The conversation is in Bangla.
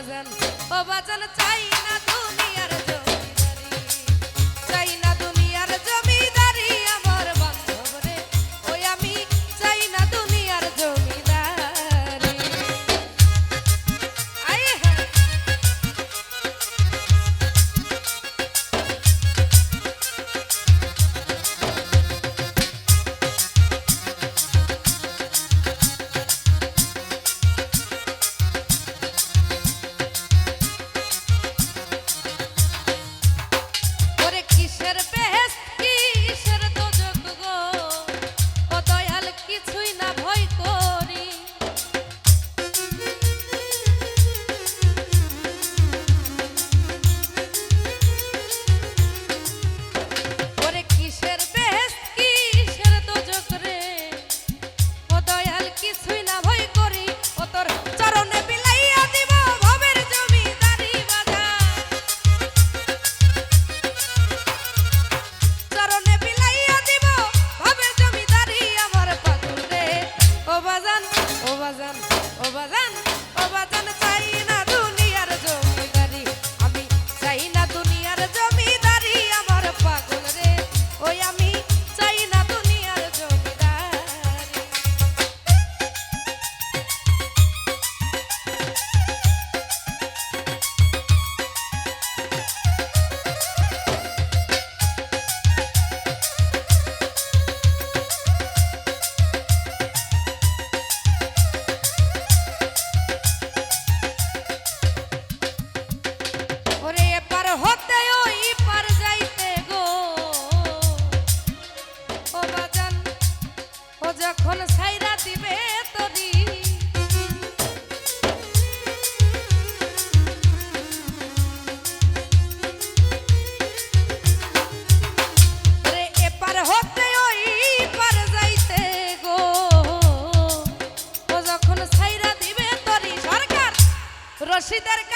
বাজান ও বাজান চাই না ಇದ್ದಾರೆ